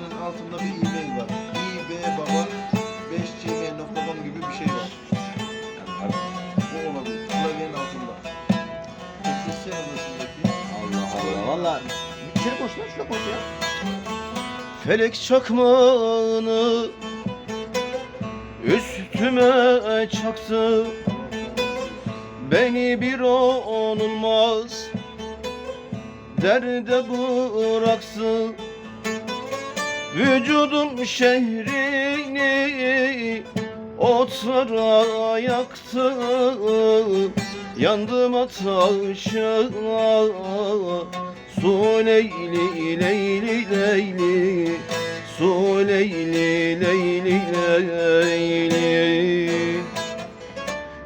klavyesinin altında bir e-mail var. ebaba 5gmail.com gibi bir şey var. Bu olabilir. Klavyenin altında. Eklesene başındaki. Allah Allah. Valla. İçeri koş lan şuna koş ya. Felek çakmağını üstüme çaktı. Beni bir onulmaz derde bıraksın. Vücudum şehrini otlara yaktı. Yandım ateşine Su leyli leyli leyli. Su leyli leyli leyli.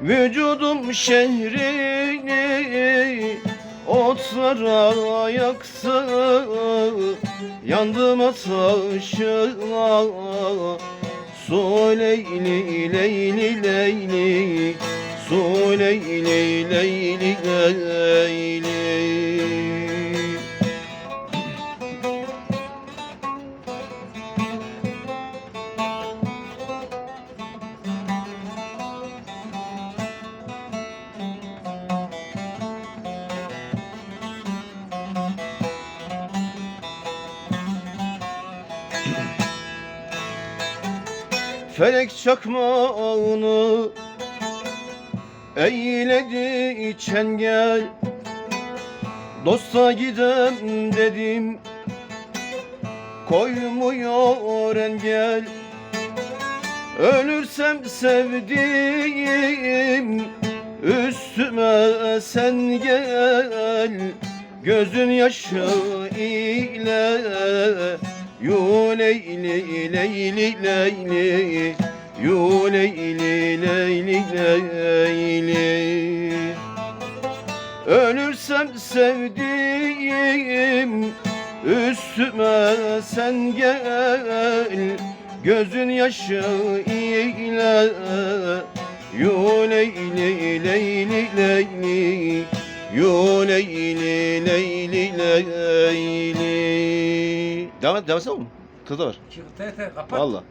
Vücudum şehrini otlara yaktı Yandım ateşine Su leyli leyli leyli. Su leyli leyli Felek çakmağını eyledi çengel Dosta gidem dedim koymuyor engel. Ölürsem sevdiğim üstüme sen gel. Gözün yaşı ile Yu leyli leyli. Leyli Yu leyli leyli. Leyli Ölürsem sevdiğim üstüme sen gel. Gözün yaşı ile. Yu leyli leyli. Leyli Yu leyli leyli leyli Devam et, devam etsene oğlum. Kız da var. Kapat. Valla.